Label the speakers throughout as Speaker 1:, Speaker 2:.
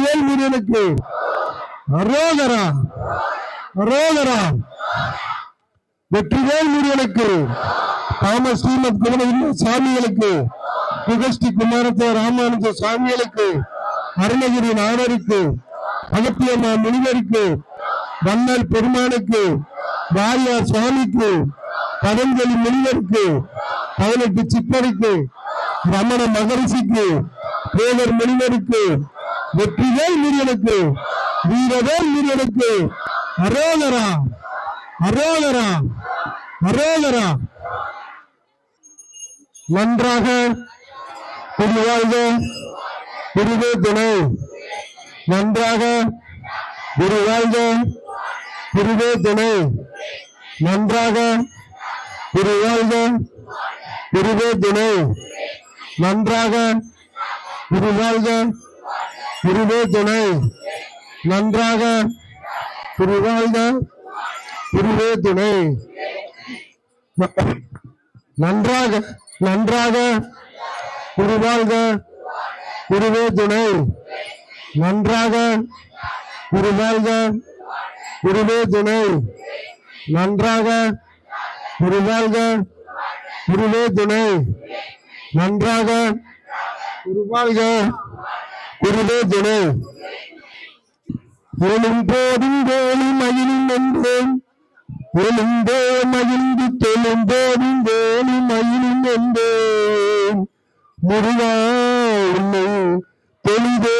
Speaker 1: வெற்றிவேல் முருகனுக்கு அரோகரா அரோகரா வெற்றிவேல் முருகனுக்கு தாமஸ் ஸ்ரீமத் குமரவில்ல சாமிகளுக்கு. புகஸ்டி குமாரத்தை ராமானுஜ சாமிகளுக்கு. அருணகிரி நாடருக்கு அகத்தியம்மா முனிவருக்கு. வண்ணல் பெருமானுக்கு. வாரியார் சுவாமிக்கு. பதஞ்சலி முனிவருக்கு. பதினெட்டு சித்தருக்கு. ரமண மகரிஷிக்கு. தேவர் முனிவருக்கு. வெற்றிகள் முருகனுக்கு வீரவேல் முருகனுக்கு அரோகரா அரோகரா அரோகரா. நன்றாக புரிவாழ்க குருவே துணை. நன்றாக குருவாழ்க குருவே துணை. நன்றாக குருவாழ்க குருவே துணை. நன்றாக குருவாழ்க குருவே துணை நன்றாக குருவாழ்க குருவே துணை நன்றாக நன்றாக குருவாழ்க குருவே துணை நன்றாக குருவாழ்க குருவே துணை நன்றாக குருவாழ்க குருவே துணை நன்றாக குருவாழ்க குருவே துணை எழும் போதும் வேலி மயிலும் என்றேன் எழுந்தே மகிழ்ந்து தொழும் போதும் வேலி மயிலும் என்றேன் முருகா உன்னை தெளிதே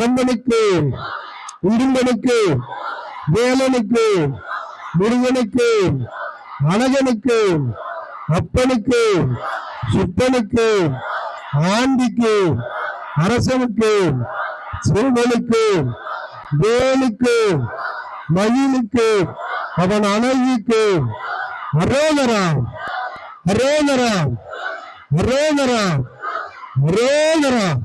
Speaker 1: பரம்பனுக்கு உருந்தனுக்கு வேலனுக்கு முருகனுக்கு அழகனுக்கு அப்பனுக்கு சுப்பனுக்கு ஆண்டிக்கு அரசனுக்கு சிறுவனுக்கு வேலுக்கு மயிலுக்கு அவன் அழகிக்கு அரோகராம் அரோகராம் அரோகராம் அரோகராம்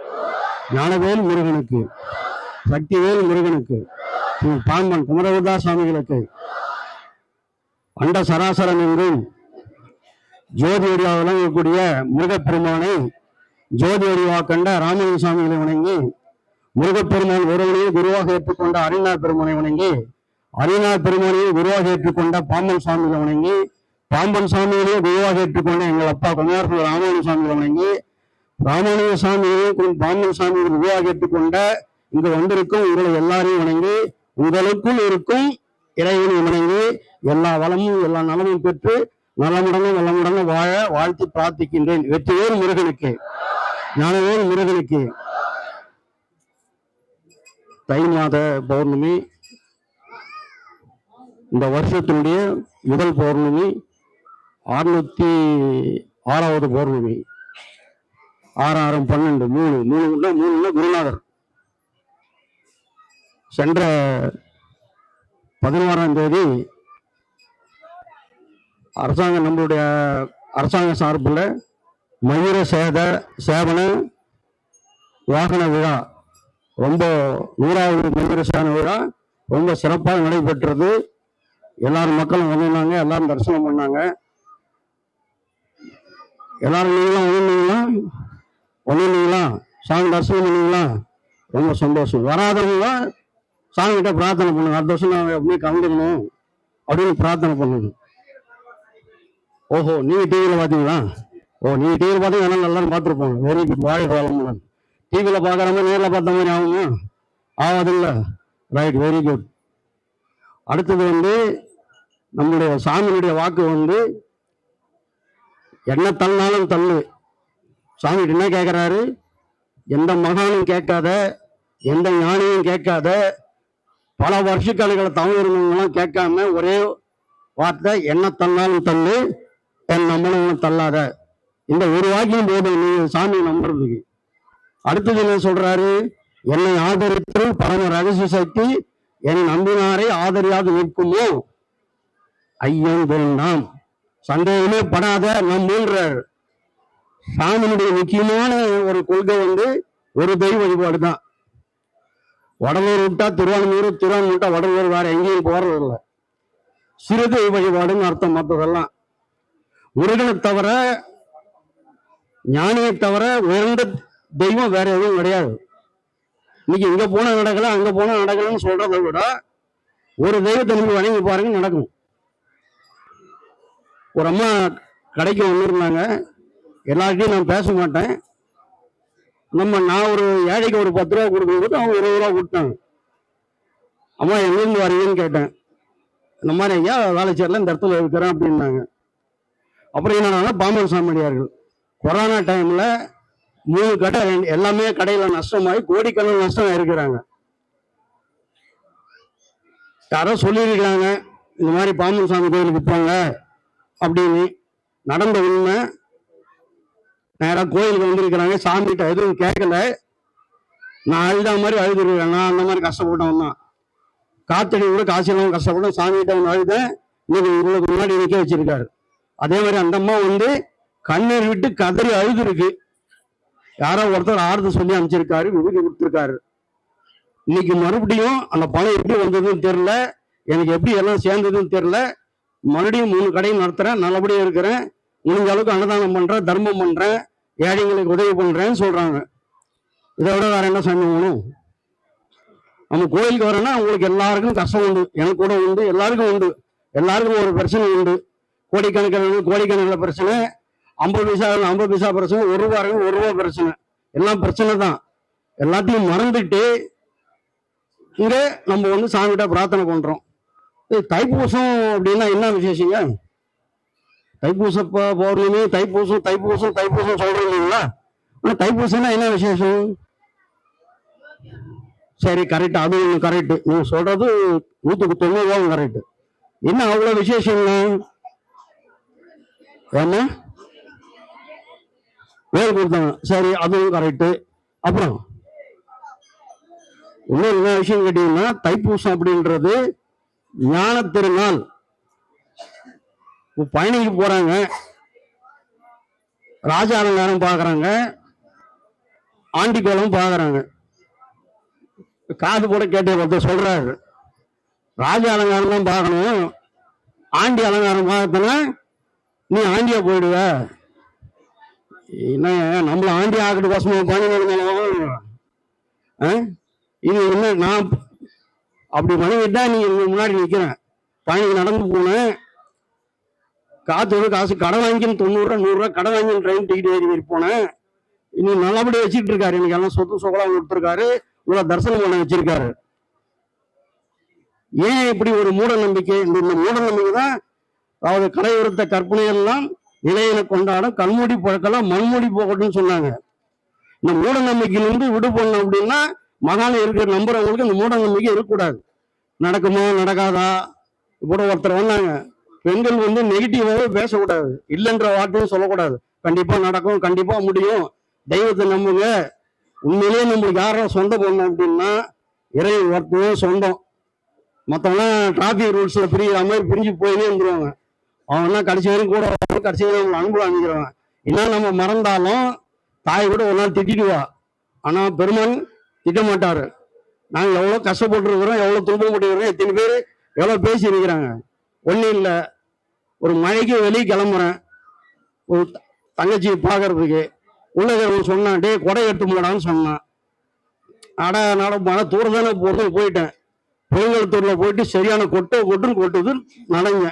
Speaker 2: ஞானவேல் முருகனுக்கு சக்திவேல் முருகனுக்கு ஸ்ரீ பாம்பன் குமரகுதா சுவாமிகளுக்கு அண்ட சராசரம் என்றும் ஜோதி வடிவாக விளங்கக்கூடிய முருகப்பெருமானை ஜோதி வடிவாக கண்ட ராமலிங்க சுவாமிகளை வணங்கி முருகப்பெருமான் ஒருவனையே குருவாக ஏற்றுக்கொண்ட அரிநாத் பெருமானை வணங்கி அரிநாத் பெருமானையே குருவாக ஏற்றுக்கொண்ட பாம்பன் சுவாமிகளை வணங்கி பாம்பன் சுவாமிகளையே குருவாக ஏற்றுக்கொண்ட எங்கள் அப்பா குமாரசுல ராமலிங்க சுவாமிகளை வணங்கி ராமானுஜ சாமியையும் பாம்பன் சுவாமியை குருவாக ஏற்றுக்கொண்ட இங்கு வந்திருக்கும் உங்களை எல்லாரையும் வணங்கி உங்களுக்குள் இருக்கும் இறைவனை வணங்கி எல்லா வளமும் எல்லா நலமும் பெற்று நலமுடனும் நலமுடனும் வாழ வாழ்த்தி பிரார்த்திக்கின்றேன். வெற்றியோர் முருகனுக்கு. ஞானவேல் முருகனுக்கு. தை மாத பௌர்ணமி. இந்த வருஷத்தினுடைய முதல் பௌர்ணமி அறுநூத்தி ஆறாவது பௌர்ணமி. ஆறாயிரம் பன்னெண்டு மூணு மூணுன்னா மூணுன்னா குருநாதர். சென்ற பதினோராம் தேதி அரசாங்கம் நம்மளுடைய அரசாங்க சார்பில் மயூர சேத சேவன வாகன விழா. ரொம்ப நூறாவது மயூர சேவன விழா. ரொம்ப சிறப்பாக நடைபெற்றது. எல்லாரும் மக்களும் வந்திருந்தாங்க எல்லாரும் தரிசனம் பண்ணாங்க. எல்லாரும் நீங்களும் வந்திருந்தீங்களா இல்லைங்களா சாமி தரிசனம் பண்ணீங்களா ரொம்ப சந்தோஷம். வராதவங்க சாமி கிட்ட பிரார்த்தனை பண்ணுங்க. அடுத்த வருஷம் நான் எப்படியும் கலந்துக்கணும் அப்படின்னு பிரார்த்தனை பண்ணணும் ஓஹோ நீங்க டிவியில பாத்தீங்களா ஓ நீங்க டிவியில பார்த்தீங்கன்னா நல்லா பார்த்துருப்போம் வெரி குட் வாழ்க வளமுடன் டிவியில பார்க்குற மாதிரி நேரில் பார்த்த மாதிரி ஆகுமா? ஆகாதுல்ல. ரைட் வெரி குட் அடுத்தது வந்து நம்முடைய சாமியினுடைய வாக்கு வந்து என்ன தள்ளினாலும் தள்ளு. சாமி என்ன கேட்குறாரு எந்த மகானும் கேட்காத எந்த ஞானியும் கேட்காத பல வருஷக்கணக்கில் தமிழ் இருந்தவங்களாம் கேட்காம ஒரே வார்த்தை என்ன தள்ளாலும் தள்ளு என் நம்மளும் தள்ளாத. இந்த ஒரு வாக்கியம் போதும் நீ சாமி நம்புறதுக்கு. அடுத்தது என்ன சொல்றாரு? என்னை ஆதரித்து பரம ரகசிய சக்தி என் நம்பினாரை ஆதரியாக நிற்குமோ? ஐயன் நாம் சந்தேகமே படாத நம்புன்றார் சாமியினுடைய முக்கியமான ஒரு கொள்கை வந்து ஒரு தெய்வ வழிபாடு தான் வடலூர் விட்டா திருவான்மூர் திருவான்மூர் விட்டா வடலூர் வேற எங்கேயும் போறது இல்லை. சிறு தெய்வ வழிபாடுன்னு அர்த்தம் மற்றதெல்லாம் முருகனை தவிர ஞானியை தவிர உயர்ந்த தெய்வம் வேற எதுவும் கிடையாது. இன்னைக்கு இங்க போனா நடக்கல அங்க போனா நடக்கலன்னு சொல்றதை விட ஒரு தெய்வத்தை நீங்க வணங்கி பாருங்க நடக்கும். ஒரு அம்மா கடைக்கு வந்திருந்தாங்க. எல்லார்கிட்டையும் நான் பேச மாட்டேன். நம்ம நான் ஒரு ஏழைக்கு ஒரு பத்து ரூபா கொடுக்கும்போது அவங்க இருபது ரூபா கொடுத்தாங்க. அம்மா எங்கேருந்து வரீங்கன்னு கேட்டேன். இந்த மாதிரி ஐயா வேலைச்சேரில் இந்த இடத்துல இருக்கிறேன் அப்படின்னாங்க. அப்புறம் என்னன்னா பாம்பன் சாமியார்கள் கொரோனா டைம்ல மூணு கடை ரெண்டு எல்லாமே கடையில் நஷ்டமாகி கோடிக்கணக்கில் நஷ்டம் இருக்கிறாங்க யாரோ சொல்லியிருக்கிறாங்க இந்த மாதிரி பாம்பன் சாமி கோயிலுக்கு போங்க அப்படின்னு. நடந்த உண்மை நேராக கோயிலுக்கு வந்திருக்கிறாங்க. சாமிகிட்ட எதுவும் கேட்கல நான் அழுத மாதிரி அழுதுருக்கேன் நான் அந்த மாதிரி கஷ்டப்பட்டவன் தான் காத்தடி கூட காசு இல்லாமல் கஷ்டப்பட்டேன் சாமிகிட்ட ஒன்று அழுதேன். இன்னைக்கு இவ்வளவுக்கு முன்னாடி நிற்க வச்சிருக்காரு. அதே மாதிரி அந்த அம்மா வந்து கண்ணீர் விட்டு கதறி அழுதுருக்கு. யாரோ ஒருத்தர் ஆறுதல் சொல்லி அனுப்பிச்சிருக்காரு விபூதி கொடுத்துருக்காரு. இன்னைக்கு மறுபடியும் அந்த பணம் எப்படி வந்ததுன்னு தெரில எனக்கு எப்படி எல்லாம் சேர்ந்ததுன்னு தெரில மறுபடியும் மூணு கடையும் நடத்துகிறேன் நல்லபடியாக இருக்கிறேன். முடிஞ்ச அளவுக்கு அன்னதானம் பண்ணுறேன் தர்மம் பண்ணுறேன் ஏழைங்களுக்கு உதவி பண்றேன்னு சொல்றாங்க. இதை விட வேற என்ன சாமி வேணும்? நம்ம கோயிலுக்கு வரேன்னா அவங்களுக்கு எல்லாருக்கும் கஷ்டம் உண்டு. எனக்கு கூட உண்டு எல்லாருக்கும் உண்டு. எல்லாருக்கும் ஒரு பிரச்சனை உண்டு. கோடிக்கணக்கில் கோடிக்கணக்கில் பிரச்சனை. ஐம்பது பைசா ஐம்பது பைசா பிரச்சனை ஒரு ரூபா இருக்கு, ஒரு ரூபா பிரச்சனை. எல்லாம் பிரச்சனை தான். எல்லாத்தையும் மறந்துட்டு இங்கே நம்ம வந்து சாமிகிட்ட பிரார்த்தனை பண்ணுறோம் இது தைப்பூசம் அப்படின்னா என்ன விசேஷங்க? தைப்பூச பௌர்ணமி தைப்பூசம் தைப்பூசம் தைப்பூசம் சொல்றோம் இல்லைங்களா? ஆனால் தைப்பூசம்னா என்ன விசேஷம்? சரி கரெக்ட் அது ஒன்று கரெக்டு நீங்கள் சொல்றது நூற்றுக்கு தொண்ணூறு கரெக்டு என்ன அவ்வளோ விசேஷம் ஏன்னா வேறு கொடுத்தாங்க. சரி அதுவும் கரெக்டு அப்புறம் இன்னொரு என்ன விஷயம் கேட்டீங்கன்னா தைப்பூசம் அப்படின்றது ஞான திருநாள். பயணிக்கு போறாங்க. ராஜ அலங்காரம் பாக்குறாங்க. ஆண்டி பாக்குறாங்க. காது கூட கேட்டு ஒருத்தர் சொல்றாரு. ராஜ அலங்காரம் தான் பார்க்கணும். ஆண்டி அலங்காரம் பார்த்தனா நீ ஆண்டியா போயிடுவ. என்ன நம்மள ஆண்டி ஆக்கிட்டு கோசமா பண்ணி இது என்ன நான் அப்படி பண்ணிக்கிட்டு நீ முன்னாடி நிற்கிறேன் பயணிக்கு நடந்து போனேன். காத்தோட காசு கடன் வாங்கின்னு தொண்ணூறுரூவா நூறுரூவா கடன் வாங்கி ட்ரெயின் டிக்கெட் ஏறி ஏறி போனேன். இனி நல்லபடியாக வச்சுட்டு இருக்காரு. எனக்கு எல்லாம் சொத்து சொகலாம் கொடுத்துருக்காரு. இவ்வளோ தரிசனம் பண்ண வச்சிருக்காரு. ஏன் இப்படி ஒரு மூட நம்பிக்கை? இந்த மூட நம்பிக்கை தான் அதாவது கரையோரத்த கற்பனையெல்லாம் எல்லாம் கொண்டாடும் கண்மூடி பழக்கலாம் மண்மூடி போகட்டும்னு சொன்னாங்க. இந்த மூட நம்பிக்கையிலிருந்து விடுபடணும் அப்படின்னா மகால இருக்கிற நம்புறவங்களுக்கு இந்த மூட நம்பிக்கை இருக்கக்கூடாது. நடக்குமா நடக்காதா? கூட ஒருத்தர் வந்தாங்க. பெண்கள் வந்து நெகட்டிவாகவே பேசக்கூடாது. இல்லைன்ற வார்த்தையும் சொல்லக்கூடாது. கண்டிப்பா நடக்கும் கண்டிப்பா முடியும். தெய்வத்தை நம்புங்க. உண்மையிலேயே நம்மளுக்கு யாரோ சொந்தம் பண்ணோம் அப்படின்னா இறை ஒருத்தவே சொந்தம். மற்றவங்களாம் டிராஃபிக் ரூல்ஸில் பிரிகிற மாதிரி பிரிஞ்சு போயினே இருந்துருவாங்க. அவன்னா கடைசி வரைக்கும் கூட கடைசி வரையும் அவங்களை அன்பு அணிஞ்சிருவாங்க என்ன நம்ம மறந்தாலும் தாய் கூட ஒரு நாள் திட்டிடுவா. ஆனால் பெருமான் திட்ட மாட்டார். நாங்கள் எவ்வளோ கஷ்டப்பட்டுருக்கிறோம் எவ்வளவு துன்பப்பட்டுருக்கிறோம் எத்தனை பேர் எவ்வளோ பேசி இருக்கிறாங்க. ஒன்றும் இல்லை. ஒரு மழைக்கு வெளியே கிளம்புறேன். ஒரு தங்கச்சி தங்கச்சியை பார்க்கறதுக்கு. உள்ளதவன் சொன்னான் டே கொடை எடுத்து போடான்னு சொன்னான். அட நட மழை தூரம் தானே போகிறது போயிட்டேன். பெருங்கலத்தூரில் போயிட்டு சரியான கொட்டை கொட்டுன்னு கொட்டுது நனைஞ்ச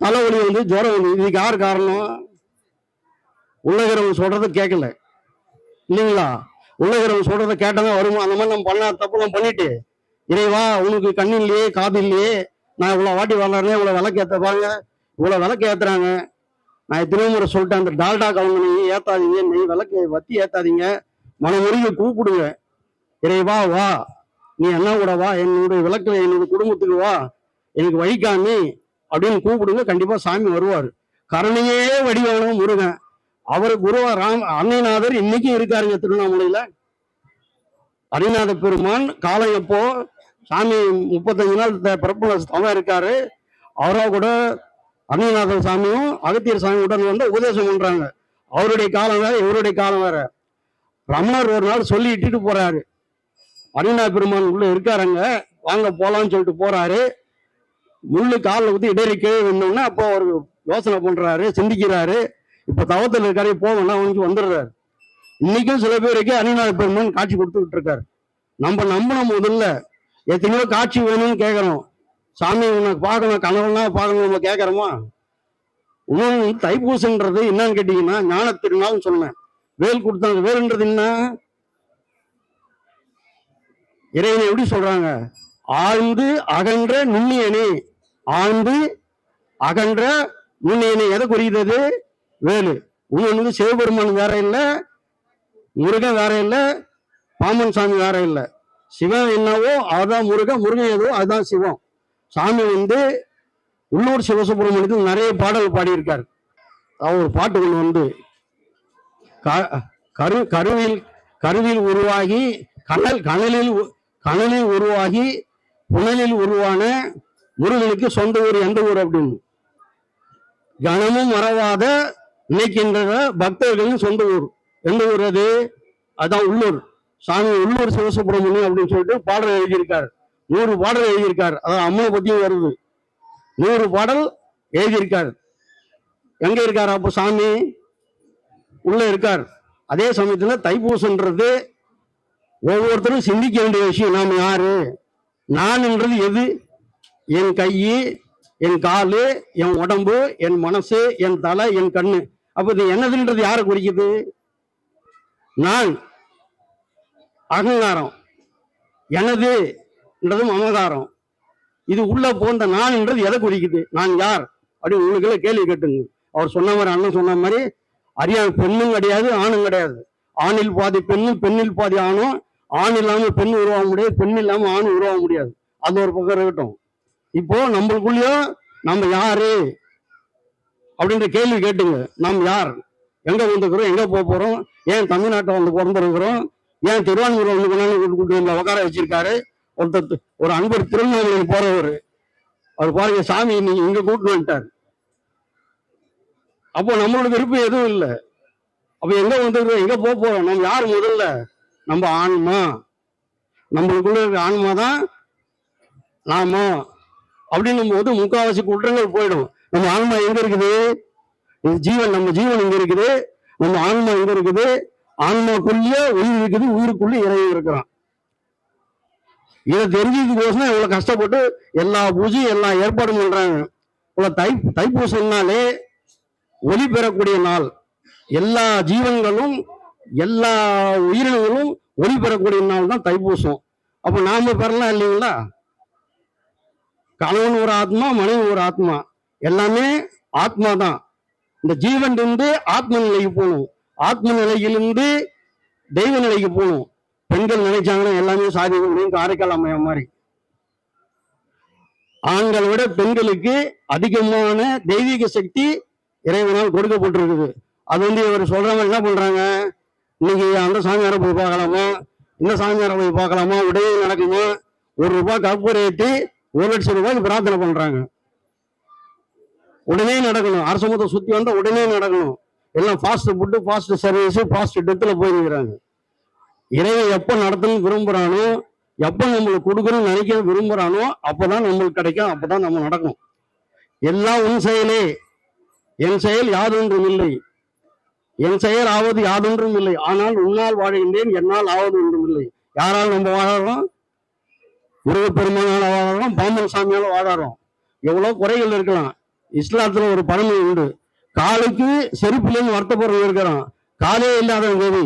Speaker 2: தலைவலி வந்து ஜுரம் வந்து இதுக்கு யார் காரணம்? உள்ளகிறவங்க சொல்கிறத கேட்கல இல்லைங்களா? உள்ளகிறவங்க கேட்டால் கேட்டதான் வருமா அந்த மாதிரி நம்ம பண்ண தப்புலாம் பண்ணிட்டு இறைவா உனக்கு கண்ணு இல்லையே காது இல்லையே நான் இவ்வளோ வாட்டி வளர்றேன் இவ்வளோ விளக்கு ஏற்றப்பாங்க இவ்வளோ விளக்கு ஏற்றுறாங்க நான் எத்தனையோ முறை சொல்லிட்டேன் அந்த டால்டா கலந்து நெய் ஏற்றாதீங்க நெய் விளக்கு வத்தி ஏற்றாதீங்க மனமுறையை கூப்பிடுங்க. இறைவா வா. நீ என்ன கூட வா. என்னுடைய விளக்கில் என்னுடைய குடும்பத்துக்கு வா. எனக்கு வழிகாமி அப்படின்னு கூப்பிடுங்க. கண்டிப்பாக சாமி வருவார். கருணையே வடிவான முருகன். அவர் குருவா ராம் அன்னைநாதர் இன்னைக்கும் இருக்காருங்க திருவண்ணாமலையில். அரிநாத பெருமான் காலம் எப்போ சாமி முப்பத்தஞ்சு நாள் த- பிறப்புல தவம் இருக்காரு. அவரா கூட அன்னைநாதர் சாமியும் அகத்தியர் சாமி உடன் வந்து உபதேசம் பண்றாங்க. அவருடைய காலம் வேற இவருடைய காலம் வேற. ரமணர் ஒரு நாள் சொல்லி இட்டுட்டு போறாரு. அரிநாத பெருமான் உள்ள இருக்காருங்க. வாங்க போலான்னு சொல்லிட்டு போறாரு. முள்ளு காலில் ஊற்றி இடையில கீழே வந்தோடனே அப்போ அவர் யோசனை பண்றாரு சிந்திக்கிறாரு. இப்ப தவத்தில் இருக்காரு போகணும்னா அவனுக்கு வந்துடுறாரு. இன்னைக்கும் சில பேருக்கு அனிநாத பெருமான் காட்சி கொடுத்துக்கிட்டு இருக்காரு. நம்ம நம்பணும் முதல்ல. எத்தனையோ காட்சி வேணும்னு கேட்குறோம் சாமி உனக்கு பார்க்கணும் கனவுனா பார்க்கணும் நம்ம கேட்குறோமா இன்னொன்று தைப்பூசன்றது என்னன்னு கேட்டீங்கன்னா ஞான திருநாள்னு சொன்னேன் வேல் கொடுத்தாங்க வேல்ன்றது என்ன? இறைவனை எப்படி சொல்றாங்க? ஆழ்ந்து அகன்ற நுண்ணியனே. ஆழ்ந்து அகன்ற நுண்ணியனே. எதை குறிக்கிறது? வேலு. இன்னொன்று வந்து சிவபெருமான் வேற இல்லை முருகன் வேற இல்லை பாமன் சாமி வேற இல்லை. சிவன் என்னவோ அதுதான் முருகன் முருகன் எதுவோ அதுதான் சிவம். சாமி வந்து உள்ளூர் சிவசுப்பிரமணியத்தில் நிறைய பாடல் பாடியிருக்கார். அவர் பாட்டு ஒன்று வந்து க- கரு கருவில் கருவில் உருவாகி கனல் கனலில் உ- கனலில் உருவாகி புனலில் உருவான முருகனுக்கு சொந்த ஊர் எந்த ஊர் அப்படின்னு. கனமும் மறவாத நினைக்கின்ற பக்தர்களின் சொந்த ஊர். எந்த ஊர் அது? அதான் உள்ளூர். சாமி உள்ளூர் சிவசுப்பிரமணியம் அப்படின்னு சொல்லிட்டு பாடல் எழுதியிருக்காரு. நூறு பாடல் எழுதியிருக்காரு. அதான் அம்மனை பத்தியும் வருது. நூறு பாடல் எழுதியிருக்காரு. எங்க இருக்காரு அப்போ சாமி? உள்ள இருக்கார். அதே சமயத்துல தைப்பூசன்றது ஒவ்வொருத்தரும் சிந்திக்க வேண்டிய விஷயம். நாம் யாரு? நான்ன்றது எது? என் கை என் காலு என் உடம்பு என் மனசு என் தலை என் கண்ணு. அப்போ இது என்னதுன்றது யாரை குறிக்குது? நான். அகங்காரம். எனது என்றதும் அமகாரம் இது உள்ள போந்த நான்ன்றது எதை குறிக்குது? நான் யார்? அப்படின்னு உங்களுக்குள்ள கேள்வி கேட்டுங்க. அவர் சொன்ன மாதிரி அண்ணன் சொன்ன மாதிரி அறியாத பெண்ணும் கிடையாது ஆணும் கிடையாது. ஆணில் பாதி பெண்ணும் பெண்ணில் பாதி ஆணும். ஆண் இல்லாமல் பெண் உருவாக முடியாது பெண் இல்லாமல் ஆண் உருவாக முடியாது. அது ஒரு பக்கம் இருக்கட்டும். இப்போ நம்மளுக்குள்ளேயும் நம்ம யாரு? அப்படின்ற கேள்வி கேட்டுங்க. நாம் யார்? எங்க வந்துக்கிறோம் எங்க போக போறோம்? ஏன் தமிழ்நாட்டை வந்து பிறந்திருக்கிறோம்? ஏன் திருவான்மூர் வந்து கொண்டாந்து கூட்டு வந்து உட்கார வச்சிருக்காரு? ஒருத்தர் ஒரு அன்பர் திருநெல்வேலி போறவர். அவர் பாருங்க சாமி நீங்க இங்க கூட்டு வந்துட்டார். அப்போ நம்மளோட விருப்பம் எதுவும் இல்லை. அப்ப எங்க வந்துருக்கோம்? எங்க போக போறோம்? நம்ம யார் முதல்ல? நம்ம ஆன்மா. நம்மளுக்குள்ள இருக்க ஆன்மா தான் நாம. அப்படின்னும் போது முக்காவாசி குற்றங்கள் போயிடும். நம்ம ஆன்மா எங்க இருக்குது? ஜீவன் நம்ம ஜீவன் எங்க இருக்குது. நம்ம ஆன்மா எங்க இருக்குது? ஆன்மாக்குள்ளேயே உயிர் இருக்குது உயிருக்குள்ளே இறைவன் இருக்கிறான். இதை தெரிஞ்சதுக்கோசம் இவ்வளவு கஷ்டப்பட்டு எல்லா பூஜையும் எல்லா ஏற்பாடும் பண்றாங்க. இவ்வளவு தை தைப்பூசம்னாலே ஒளி பெறக்கூடிய நாள். எல்லா ஜீவன்களும் எல்லா உயிரினங்களும் ஒளி பெறக்கூடிய நாள் தான் தைப்பூசம். அப்ப நாம பெறலாம் இல்லைங்களா? கணவன் ஒரு ஆத்மா மனைவி ஒரு ஆத்மா. எல்லாமே ஆத்மா தான் இந்த ஜீவன் இருந்து ஆத்ம நிலைக்கு போகணும். ஆத்ம நிலையிலிருந்து தெய்வ நிலைக்கு போகணும். பெண்கள் நினைச்சாங்கன்னா எல்லாமே சாதிக்க முடியும் காரைக்கால் அம்மையா மாதிரி. ஆண்களை விட பெண்களுக்கு அதிகமான தெய்வீக சக்தி இறைவனால் கொடுக்கப்பட்டிருக்குது. அது வந்து இவர் சொல்றவங்க என்ன பண்றாங்க? இன்னைக்கு அந்த சாமியாரை போய் பார்க்கலாமா? இந்த சாமியாரை போய் பார்க்கலாமா? உடனே நடக்குமா? ஒரு ரூபாய் கப்பு ஏற்றி ஒரு லட்சம் ரூபாய்க்கு பிரார்த்தனை பண்றாங்க. உடனே நடக்கணும். அரசு மொத்தம் சுத்தி வந்தா உடனே நடக்கணும். எல்லாம் fast food fast service fast டெத்தில் போயிருக்கிறாங்க. இறைவன் எப்போ நடத்தணும்னு விரும்புகிறானோ எப்போ நம்மளுக்கு கொடுக்கணும்னு நினைக்க அப்போ தான் நம்மளுக்கு கிடைக்கும் அப்போ தான் நம்ம நடக்கும் எல்லாம் உன் செயலே. என் செயல் யாதொன்றும் இல்லை. என் செயல் ஆவது யாதொன்றும் இல்லை. ஆனால் உன்னால் வாழ்கின்றேன் என்னால் ஆவது ஒன்றும் இல்லை. யாரால் நம்ம வாழறோம்? முருகப்பெருமானால வாழறோம் பாம்பன் சாமியால் வாழறோம். எவ்வளோ குறைகள் இருக்கலாம். இஸ்லாத்தில் ஒரு பழமை உண்டு. காலைக்கு செருப்புலேருந்து வருத்தப்படுறவங்க இருக்கிறோம் காலே இல்லாதவங்க எது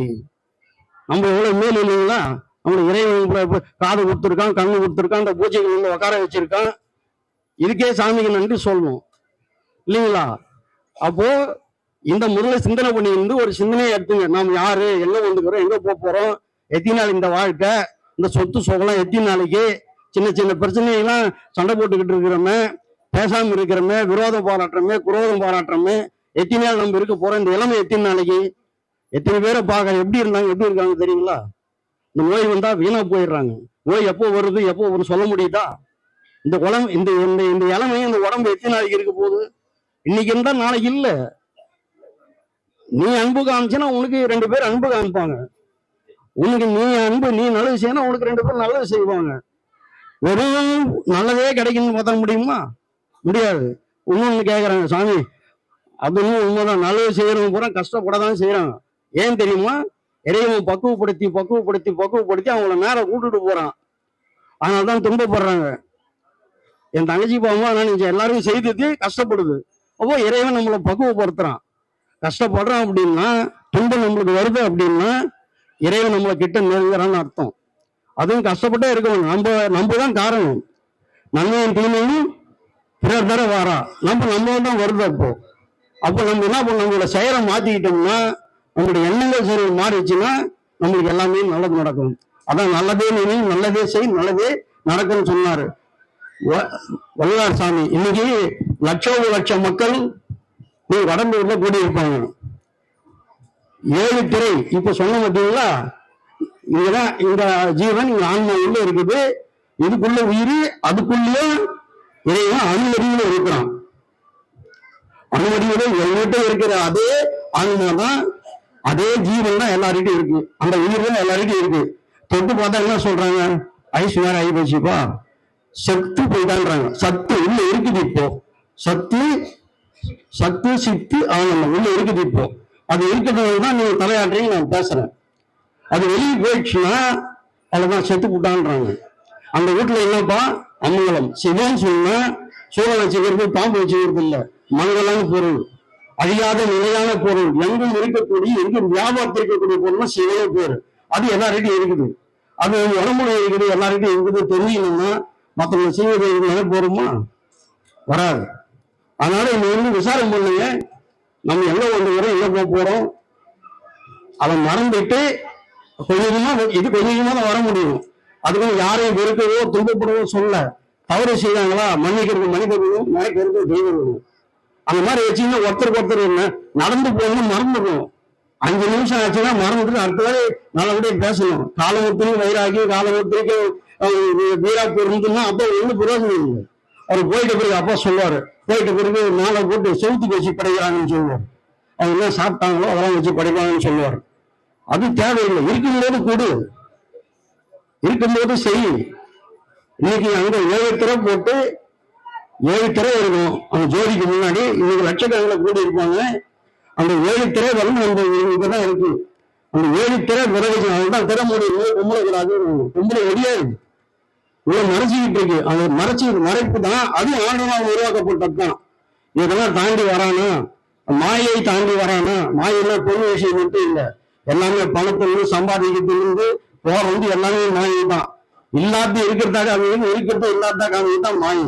Speaker 2: நம்ம எவ்வளவு மேல் இல்லைங்களா? நம்மளுக்கு இறைவன் காது கொடுத்துருக்கான் கண்ணு கொடுத்துருக்கான் இந்த பூஜைகள் வந்து உட்கார வச்சிருக்கான். இதுக்கே சாமிக்கு நன்றி சொல்லணும் இல்லைங்களா? அப்போ இந்த முதல்ல சிந்தனை பண்ணி இருந்து ஒரு சிந்தனையை எடுத்துங்க. நாம் யாரு? எங்க வந்துக்கிறோம்? எங்க போக போறோம்? எத்தனை நாள் இந்த வாழ்க்கை? இந்த சொத்து சுகலாம் எத்தனை நாளைக்கு? சின்ன சின்ன பிரச்சனையெல்லாம் சண்டை போட்டுக்கிட்டு இருக்கிறோமே. பேசாமல் இருக்கிறோமே. விரோதம் பாராட்டுறோமே குரோதம் பாராட்டுறோமே எத்தனை நாள் நம்ம இருக்க போறோம்? இந்த இளமை எத்தனை நாளைக்கு? எத்தனை பேரை பார்க்க எப்படி இருந்தாங்க எப்படி இருக்காங்க தெரியுங்களா? இந்த நோய் வந்தா வீணா போயிடுறாங்க. நோய் எப்போ வருது எப்போ வரும் சொல்ல முடியுதா? இந்த உடம்பு இந்த இந்த இந்த இளமை இந்த உடம்பு எத்தனை நாளைக்கு இருக்க போகுது? இன்னைக்கு இருந்தா நாளைக்கு இல்ல. நீ அன்பு காமிச்சேன்னா உனக்கு ரெண்டு பேர் அன்பு காமிப்பாங்க. உனக்கு நீ அன்பு நீ நல்லது செய்யணும் உனக்கு ரெண்டு பேர் நல்லது செய்வாங்க. வெறும் நல்லதே கிடைக்குன்னு பார்த்தா முடியுமா? முடியாது. இன்னொன்னு கேக்குறாங்க சாமி. அதுவும் உண்மைதான். நல்லது செய்யறவங்க பூரா கஷ்டப்பட தான் செய்யறாங்க ஏன் தெரியுமா? இறைவன் பக்குவப்படுத்தி பக்குவப்படுத்தி பக்குவப்படுத்தி அவங்கள மேல கூட்டுட்டு போறான். அதனால தான் துன்பப்படுறாங்க. என் தங்கச்சி பாவமா நான் நினைச்சேன் எல்லாரும் செய்தது கஷ்டப்படுது. அப்போ இறைவன் நம்மளை பக்குவப்படுத்துறான். கஷ்டப்படுறான் அப்படின்னா துன்பம் நம்மளுக்கு வருது அப்படின்னா இறைவன் நம்மளை கிட்ட நெருங்குறான்னு அர்த்தம். அதுவும் கஷ்டப்பட்டே இருக்கணும். நம்ம நம்ம தான் காரணம் நன்மையும் தீமையும் பிறர் தர வாரா. நம்ம நம்ம தான் வருது அப்போ. அப்போ நம்ம என்ன பண்ண நம்மளோட செயலை மாத்திக்கிட்டோம்னா நம்மளுடைய எண்ணங்கள் சரி மாறிச்சுன்னா நம்மளுக்கு எல்லாமே நல்லது நடக்கும். அதான் நல்லதே நினை நல்லதே செய் நல்லதே நடக்கும்னு சொன்னாரு. வ- வள்ளலார் சாமி. இன்னைக்கு லட்சோப லட்சம் மக்கள் நீ வடம்பூர்ல கூடியிருப்பாங்க. ஏழு திரை. இப்ப சொன்ன மாட்டீங்களா இங்கதான் இந்த ஜீவன் இங்க ஆன்மா உள்ள இருக்குது. இதுக்குள்ள உயிர் அதுக்குள்ளே இறைவன் அணுவடியில இருக்கிறான் அணுவடியில எங்கிட்ட இருக்கிற அதே ஆன்மா தான் அதே ஜீவன் தான் எல்லார்கிட்டையும் இருக்கு. அந்த உயிர் தான் எல்லார்கிட்டையும் இருக்கு. தொட்டு பார்த்தா என்ன சொல்றாங்க? ஐஸ் வேற ஆகி போச்சுப்பா. சத்து போயிட்டான்றாங்க. சத்து உள்ள இருக்குது இப்போ. சத்து சத்து சித்து ஆனந்தம் உள்ள இருக்குது இப்போ. அது இருக்கிறது தான் நீங்க தலையாட்டுறீங்க நான் பேசுறேன். அது வெளியே போயிடுச்சுன்னா அவ்வளவுதான் செத்து போட்டான்றாங்க. அந்த வீட்டுல என்னப்பா? அம்மங்கலம். சிவன் சொன்னா சூழல் வச்சுக்கிறது பாம்பு வச்சுக்கிறது இல்லை. மங்களம் பொருள் அழியாத நிலையான பொருள் எங்கும் இருக்கக்கூடிய எங்கும் வியாபாரத்தில் இருக்கக்கூடிய பொருள் சிவனே பேரு. அது எல்லார்கிட்டையும் இருக்குது. அது உடம்புல இருக்குது எல்லார்கிட்டையும் இருக்குது தெரியணும்னா மற்றவங்க செய்வது நினை போறோமா வராது. அதனால நீ வந்து விசாரம் பண்ணுங்க. நம்ம எங்க வரோம் எங்க போக போறோம்? அதை மறந்துட்டு கொஞ்சம் கொஞ்சமா இது கொஞ்சம் கொஞ்சமா தான் வர முடியும். அதுக்கு யாரையும் வெறுக்கவோ துன்பப்படவோ சொல்ல. தவறு செய்தாங்களா? மன்னிக்கிறது மனிதர்களும் மயக்கிறது தெய்வங்களும் அந்த மாதிரி வச்சீங்கன்னா ஒருத்தருக்கு ஒருத்தர் என்ன நடந்து போகணும் மறந்துடணும் அஞ்சு நிமிஷம் ஆச்சுன்னா மறந்துட்டு அடுத்த வேலை நல்லபடியா பேசணும். காலமுத்திரிக்கு வைராகி காலமுத்திரிக்கு வீராப்பு இருந்துன்னா அப்போ ஒன்றும் பிரயோஜனம் இல்லை. அவர் போயிட்ட பிறகு அப்பா சொல்லுவாரு போயிட்ட பிறகு மேலே போட்டு செவுத்துக்கு வச்சு படைக்கிறாங்கன்னு சொல்லுவார். அவங்க என்ன சாப்பிட்டாங்களோ அதெல்லாம் வச்சு படைக்கிறாங்கன்னு சொல்லுவார். அது தேவையில்லை. இருக்கும்போது கொடு. இருக்கும்போது செய். இன்னைக்கு அங்க ஏழு போட்டு ஏழு திரை இருக்கும். அந்த ஜோதிக்கு முன்னாடி இன்னைக்கு லட்சக்கணக்கில் கூடி இருப்பாங்க அந்த ஏழு திரை வரும் அந்த இதுதான் இருக்கு. அந்த ஏழு திரை விறகு அதுதான் திரை மூடி பொம்பளை கூடாது பொம்பளை ஒடியாது இவ்வளவு மறைச்சிக்கிட்டு இருக்கு. அந்த மறைச்சி மறைப்பு தான் அது ஆண்டவனால் உருவாக்கப்பட்டது தான் இதெல்லாம் தாண்டி வரானா? மாயை தாண்டி வரானா? மாயெல்லாம் பொருள் விஷயம் மட்டும் இல்லை. எல்லாமே பணத்திலிருந்து சம்பாதிக்கிறதுலேருந்து போறது வந்து எல்லாமே மாயை தான் இல்லாத இருக்கிறதாக அது இருக்கிறது இல்லாத அது தான் மாயை.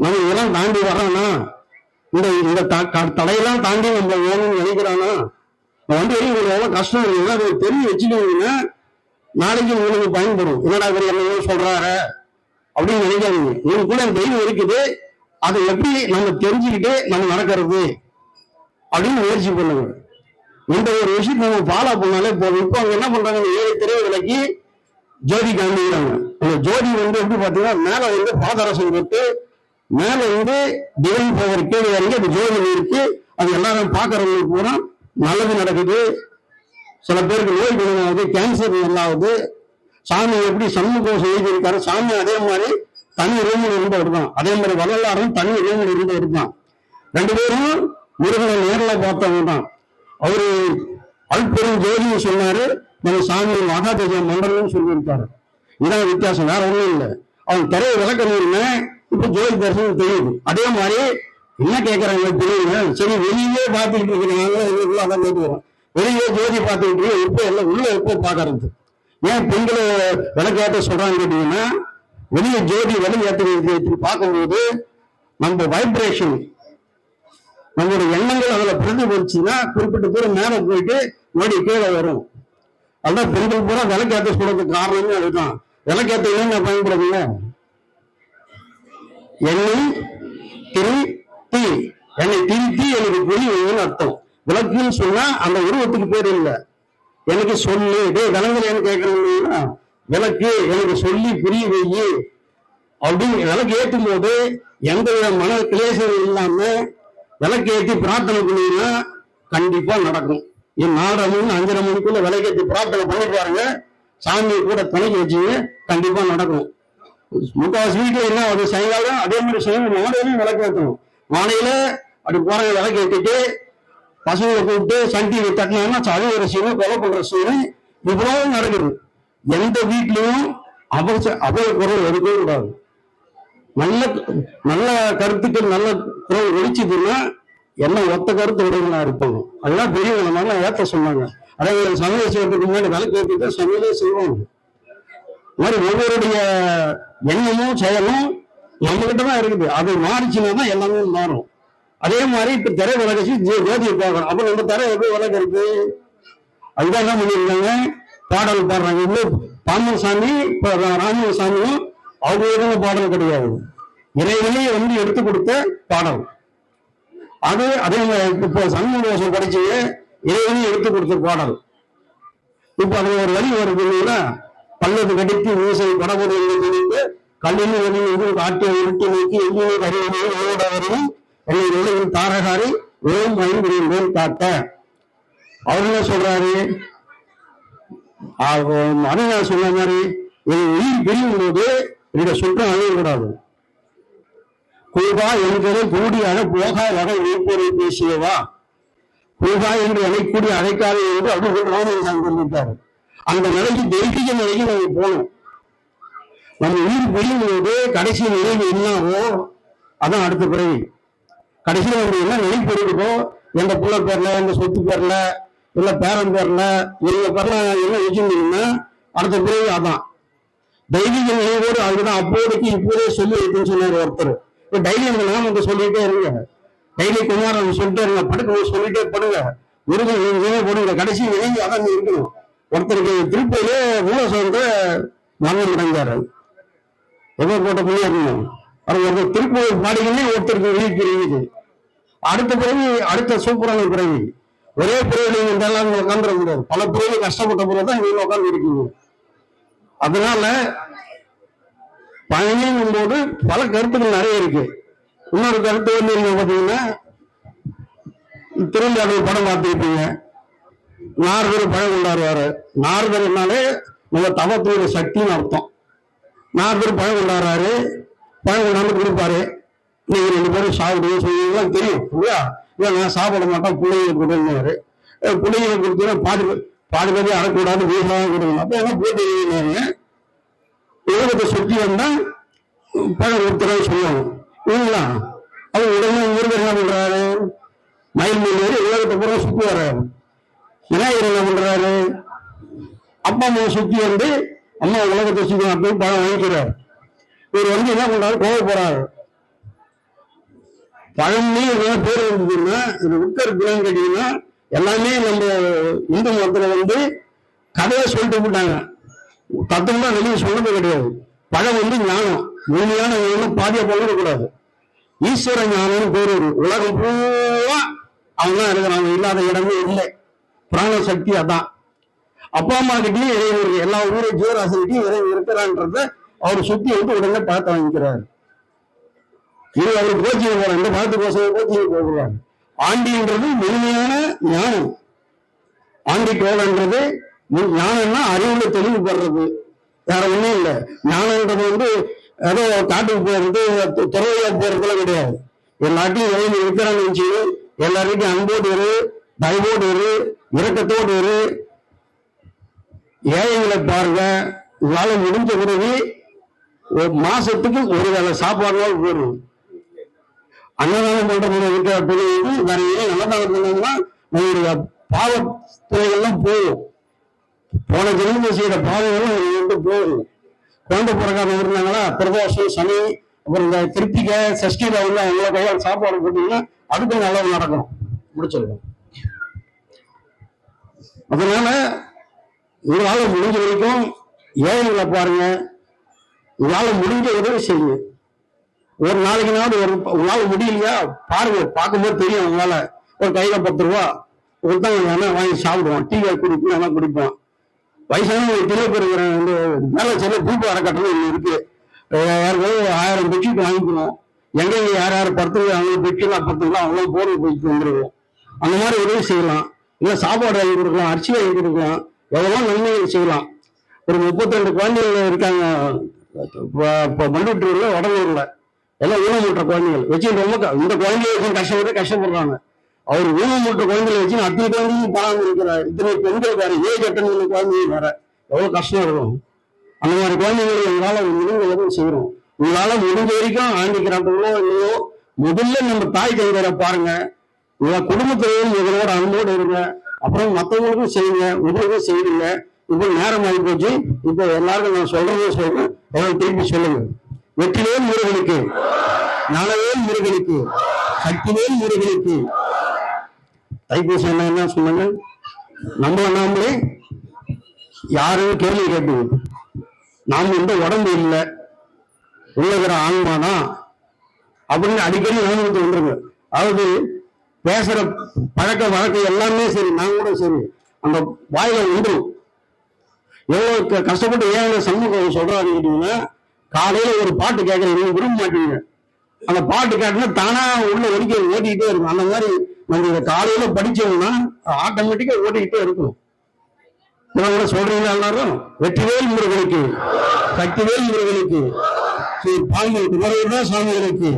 Speaker 2: நம்ம இதெல்லாம் தாண்டி வர்றானா? இந்த இந்த த- க- தடையெல்லாம் தாண்டி நம்ம வேணும்னு நினைக்கிறானா? வந்து உங்களுக்கு எவ்வளவு கஷ்டம் இருக்குன்னா அதை தெரிஞ்சு வச்சுக்கிட்டீங்கன்னா நாளைக்கு உங்களுக்கு பயன்படும். என்னடா இவர் என்ன சொல்றாரு? அப்படின்னு நினைக்காதீங்க. உங்களுக்குள்ள அந்த தெய்வம் இருக்குது. அதை எப்படி நம்ம தெரிஞ்சுக்கிட்டு நம்ம நடக்கிறது? அப்படின்னு முயற்சி பண்ணுங்க. இந்த ஒரு விஷயத்தை நம்ம ஃபாலோ பண்ணாலே போதும். இப்போ அவங்க என்ன பண்றாங்க? இந்த ஏழு திரை விலைக்கு ஜோதி காண்பிக்கிறாங்க அந்த ஜோதி வந்து எப்படி பாத்தீங்கன்னா மேல வந்து பாதரசம் போட்டு மேல வந்து டிவைன் பவர் கீழே இறங்கி அந்த ஜோதி இருக்கு அது எல்லாரும் பாக்குறவங்களுக்கு பூரா நல்லது நடக்குது. சில பேருக்கு நோய் குணமாகுது கேன்சர் நல்லாகுது. சாமி எப்படி சண்முகம் செய்திருக்காரு சாமி அதே மாதிரி தனி ரூமில் இருந்தவர் தான். அதே மாதிரி வரலாறும் தனி ரூமில் இருந்தவர் தான். ரெண்டு பேரும் முருகனை நேரில் பார்த்தவங்க தான். அவரு அல்பெரும் ஜோதின்னு சொன்னாரு. நம்ம சாமி மகாதேஜ மண்டலம்னு சொல்லியிருக்காரு. இதான் வித்தியாசம் வேற ஒண்ணும் இல்லை. அவன் திரையை விளக்கணும்னு இப்ப ஜோதி தரிசனம் தெரியுது. அதே மாதிரி என்ன கேட்கறாங்க தெரியுங்க சரி வெளியே பார்த்துக்கிட்டு இருக்கிறாங்க அதான் கேட்டுக்கிறோம் வெளியே ஜோதி பார்த்துக்கிட்டு இருக்கு, எப்போ எல்லாம் உள்ள எப்போ பார்க்கறது. ஏன் பெண்களை விளக்காட்ட சொல்றாங்க கேட்டீங்கன்னா வெளியே ஜோதி விளக்கேற்ற பார்க்கும்போது நம்ம வைப்ரேஷன் நம்மளுடைய எண்ணங்கள் அதுல பிரதிபலிச்சுன்னா குறிப்பிட்ட தூரம் மேல போயிட்டு மறுபடி கீழே வரும். அதான் பெண்கள் பூரா விளக்கேற்ற சொல்றதுக்கு காரணமே அதுதான். விளக்கேற்ற என்ன பயன்படுதுங்க? என்னை திரி தீ. என்னை திருத்தி எனக்கு புரியுதுன்னு அர்த்தம். விளக்குன்னு சொன்னா அந்த உருவத்துக்கு பேர் இல்லை. எனக்கு சொல்லு. டேய் விளங்குறேன்னு கேட்கணும்னா விளக்கு எனக்கு சொல்லி புரிய வையி. அப்படின்னு விளக்கு ஏற்றும் போது எந்த வித மன கிளேசம் இல்லாம விளக்கு ஏற்றி பிரார்த்தனை பண்ணீங்கன்னா கண்டிப்பா நடக்கும். என் நாலரை மணி அஞ்சரை மணிக்குள்ள விளக்கேற்றி பிரார்த்தனை பண்ணி பாருங்க சாமியை கூட துணைக்கு வச்சுங்க கண்டிப்பா நடக்கும். முக்காவாசி வீட்டுல என்ன அது சாயங்காலம் அதே மாதிரி செய்யணும் மாலையிலும் விளக்கு ஏற்றணும் மாலையில அப்படி போறவங்க விளக்கு ஏற்றிட்டு பசங்களை கூப்பிட்டு சன் டிவி தட்டினாங்கன்னா சதி ஒரு சீனு கொலை பண்ற சீனு இவ்வளவு நடக்குது. எந்த வீட்லயும் அபச அபய குரல் எடுக்கவே கூடாது. நல்ல நல்ல கருத்துக்கள் நல்ல குரல் ஒழிச்சதுன்னா என்ன ஒத்த கருத்து உடையவங்களா இருப்பாங்க. அதெல்லாம் பெரியவங்க நல்லா ஏற்ற சொன்னாங்க. அதே சமையல் செய்யறதுக்கு முன்னாடி விளக்கு ஏற்றிட்டு சமையலே செய்வாங்க. மாதிரி ஒவ்வொருடைய எண்ணமும் செயலும் நம்மகிட்ட தான் இருக்குது. அது மாறிச்சுன்னா தான் எல்லாமே மாறும். அதே மாதிரி இப்ப திரை விலகச்சு ஜோதி பார்க்கணும். அப்ப நம்ம திரை எப்படி விளக்குறது அதுதான் என்ன பண்ணியிருக்காங்க? பாடல் பாடுறாங்க. இன்னும் பாம்பன் சாமி இப்ப ராமன் சாமியும் அவங்க எதுவும் பாடல் கிடையாது. இறைவனே வந்து எடுத்து கொடுத்த பாடல். அது அதே மாதிரி இப்போ சண்முக தோஷம் படிச்சு இறைவனே எடுத்து கொடுத்த பாடல். இப்ப அது ஒரு வரி வருது இல்லைங்களா? பல்லது கடித்து மீசை படபடி நினைத்து கல்லில் ஒளி எதிர் காட்டிய இருட்டி நீக்கி எங்கிலே கருவினை ஓட வரும் என்னை நிலையில் தாரகாரி ஓம் ஐந்து காட்ட. அவர் என்ன சொல்றாரு அருணா சொன்ன மாதிரி என் உயிர் பிரியும் போது என்னுடைய சுற்றம் அழியக்கூடாது. கூபா என்கிற கூடியாக போகா வகை உயிர்ப்போரை பேசியவா? கூபா என்று அழைக்கூடிய அழைக்காது என்று அப்படி ராமன் சொல்லிட்டாரு. அந்த நிலைக்கு தெய்வீக நிலைக்கு நம்ம போகணும். நம்ம உயிர் பிரியும் போது கடைசி நிலைவு என்னவோ அதான் அடுத்த பிறகு கடைசியில் நம்ம என்ன நினைப்பு இருக்குதோ எந்த புள்ள பேர்ல எந்த சொத்து பேர்ல இல்ல பேரன் பேர்ல இவங்க பேர்ல என்ன வச்சிருந்தீங்கன்னா அடுத்த பிறகு அதான். தெய்வீக நினைவோடு அதுதான் அப்போதைக்கு இப்போதே சொல்லி இருக்குன்னு சொன்னார் ஒருத்தர். இப்போ டைலி அந்த நாமத்தை சொல்லிட்டே இருங்க. டைலி குமாரம் சொல்லிட்டே இருங்க படுக்க சொல்லிட்டே படுங்க. முருகன் நினைவு போடுங்க. கடைசி நினைவு அதான் இருக்கணும். ஒருத்தருக்கு திருப்பதியிலே மூலசோர்ந்து மரணம் அடைந்தார் எதோ போட்ட புள்ளியா அவர் ஒருத்தர் திருப்பூர் பாடிகளே ஒருத்தருக்கு உயிர் அடுத்த பிறகு அடுத்த சூப்பரான பிறவி. ஒரே பிறகு நீங்க இந்த எல்லாம் முடியாது பல பிறகு கஷ்டப்பட்ட பிறகு தான் நீங்க உட்கார்ந்து இருக்கீங்க அதனால பயணிங்கும் போது பல கருத்துக்கள் நிறைய இருக்கு. இன்னொரு கருத்து வந்து நீங்க பாத்தீங்கன்னா திரும்ப படம் பார்த்துருப்பீங்க. நாரதர் பழம் கொண்டாடுவாரு நாரதர்னாலே நம்ம தவத்தோட சக்தின்னு அர்த்தம். நாரதர் பழம் கொண்டாடுறாரு பழம் கொண்டாந்து கொடுப்பாரு. நீங்க ரெண்டு பேரும் சாப்பிடுங்க சொல்லுவீங்களாம் தெரியும் இல்லையா? இல்லை நான் சாப்பிட மாட்டேன் பிள்ளைங்களுக்கு கொடுன்னாரு பிள்ளைங்களை கொடுத்தீங்கன்னா பாதி பேர் பாதி பேர் அடக்கூடாது வீசாக கொடுக்கணும். அப்போ என்ன போட்டு உலகத்தை சுற்றி வந்தா பழம் கொடுத்துறேன்னு சொல்லுவாங்க. இல்லைங்களா? அவர் உடனே முருகர் என்ன பண்றாரு? மயில் மீன் உலகத்தை பூரா சுற்றி வர்றாரு விநாயகர் என்ன பண்றாரு? அப்பா அம்மாவை சுத்தி வந்து அம்மா உலகத்தை சுத்தி அப்படின்னு பழம் வாங்கிக்கிறார் இவர் வந்து என்ன பண்றாரு? கோவப்படுறாரு பழமே பழம்னே என்ன பேர் இருந்ததுன்னா இது உட்கர் குலம் கேட்டீங்கன்னா எல்லாமே நம்ம இந்து மதத்துல வந்து கதையை சொல்லிட்டு போட்டாங்க தத்துவம் தான் வெளியே சொன்னது கிடையாது. பழம் வந்து ஞானம். முழுமையான ஞானம் பாதிய கூடாது ஈஸ்வர ஞானம்னு பேர் உலகம் பூரா அவங்க இருக்கிறாங்க இல்லாத இடமே இல்லை. பிராண சக்தி அதான். அப்பா அம்மா கிட்டயும் இறைவன் இருக்கு. எல்லா ஊரும் ஜீவராசிக்கிட்டையும் இறைவன் இருக்கிறான்றத அவர் சுத்தி வந்து உடனே பார்த்து வாங்கிக்கிறார். இது அவர் கோச்சிங் போறாங்க இந்த பார்த்து கோசம் கோச்சிங் போகிறார் ஆண்டின்றது முழுமையான ஞானம். ஆண்டி கோலன்றது ஞானம்னா அறிவுல தெளிவுபடுறது வேற ஒண்ணும் இல்லை. ஞானம்ன்றது வந்து ஏதோ காட்டுக்கு போறது து- போறதுல கிடையாது. எல்லாத்தையும் இறைவன் இருக்கிறான்னு வச்சு எல்லார்கிட்டையும் அன்போடு இரு தயவோடு இரு இரக்கத்தோடு இரு. ஏழைகளை பாருங்க. உங்களால முடிஞ்ச உதவி ஒரு மாசத்துக்கு ஒரு வேலை சாப்பாடு போடும் அன்னதானம் பண்றது இருக்கிற பிள்ளைங்க வேற ஏன் அன்னதானம் பண்ணாங்கன்னா நம்மளுடைய பாவத்துறைகள்லாம் போகும். போன ஜென்மம் செய்யற பாவங்களும் வந்து போகும். குழந்தை பிறக்காம இருந்தாங்களா பிரதோஷம் சனி அப்புறம் இந்த திருப்திக்க சஷ்டியில வந்து அவங்கள கையால் சாப்பாடு போட்டீங்கன்னா அதுக்கும் நல்லது நடக்கும். முடிச்சிருக்கோம். அதனால உங்களால முடிஞ்ச வரைக்கும் ஏழைகளை பாருங்க. உங்களால் முடிஞ்ச உதவி செய்யுங்க. ஒரு நாளைக்கு நாள் ஒரு உங்களால் முடியலையா? பாருங்க பார்க்கும்போது தெரியும் உங்களால ஒரு கையில பத்து ரூபா ஒருத்தவங்க வேணா வாங்கி சாப்பிடுவோம். டீ குடிப்போம் வேணா குடிப்போம். வயசான ஒரு கிலோ பேர் வந்து மேலே செல்ல கூட்டு அறக்கட்டளை ஒன்று இருக்கு. யாருக்காவது ஆயிரம் பெட்ஷீட் வாங்கிக்கணும். எங்கெங்க யார் யார் படுத்துங்க அவங்க பெட்ஷீட்லாம் படுத்துக்கலாம் அவங்களும் போர்வை போயிட்டு வந்துருவோம். அந்த மாதிரி உதவி செய்யலாம். இல்லை சாப்பாடு வாங்கி கொடுக்கலாம் அரிசி வாங்கி கொடுக்கலாம் எவ்வளோ நன்மைகள் செய்யலாம். ஒரு முப்பத்தி ரெண்டு குழந்தைகள் இருக்காங்க. இப்போ மண்டுட்டூர்ல வடலூர்ல எல்லாம் ஊனமுற்ற குழந்தைகள். வச்சு ரொம்ப இந்த குழந்தைகளுக்கும் கஷ்டப்பட்டு கஷ்டப்படுறாங்க. அவர் ஊனமுற்ற குழந்தைகளை வச்சு அத்தனை குழந்தையும் பராமரிக்கிறார் இத்தனை பெண்கள் வேற ஏஜ் அட்டன் பண்ண குழந்தைகள் வேற. எவ்வளவு கஷ்டம் இருக்கும். அந்த மாதிரி குழந்தைகளை எங்களால் முடிஞ்ச எதுவும் செய்யறோம் உங்களால முடிஞ்ச வரைக்கும் ஆண்டிக்கிறாங்களோ இல்லையோ முதல்ல நம்ம தாய் கைதரை பாருங்க. உங்க குடும்பத்திலையும் எங்களோட அன்போடு இருங்க. அப்புறம் மற்றவங்களுக்கும் செய்யுங்க. உங்களுக்கும் செய்யுங்க. இப்போ நேரம் ஆகி போச்சு இப்போ எல்லாருக்கும் நான் சொல்றதே சொல்றேன். எல்லாம் திருப்பி சொல்லுங்க. வெற்றிவேல் முருகனுக்கு நலவேல் முருகனுக்கு சக்திவேல் முருகனுக்கு. தைப்பூசம் என்ன என்ன சொன்னாங்க? நம்ம நாமளே யாரும் கேள்வி கேட்டு நாம் வந்து உடம்பு இல்லை. உள்ளகிற ஆன்மானா? அப்படின்னு அடிக்கடி ஞாபகத்துக்கு வந்துருங்க. அதாவது பேசுற பழக்க வழக்கம் எல்லாமே சரி நான் கூட சரி. அந்த வாயில உண்டு. எவ்வளவு க- கஷ்டப்பட்டு ஏன் சமூகம் சொல்றாரு காலையில ஒரு பாட்டு கேட்கறீங்க விரும்ப மாட்டீங்க. அந்த பாட்டு கேட்டனா தானா உள்ள ஒதுக்கி ஓட்டிக்கிட்டே இருக்கும். அந்த மாதிரி நம்ம இதை காலையில படிச்சோம்னா ஆட்டோமேட்டிக்கா ஓட்டிக்கிட்டே இருக்கும். இதெல்லாம் கூட சொல்றீங்களா எல்லாரும்? வெற்றிவேல் முருகனுக்கு சக்திவேல் முருகனுக்கு ஸ்ரீ பால்மணி குமரகுருடா சுவாமிகளுக்கு.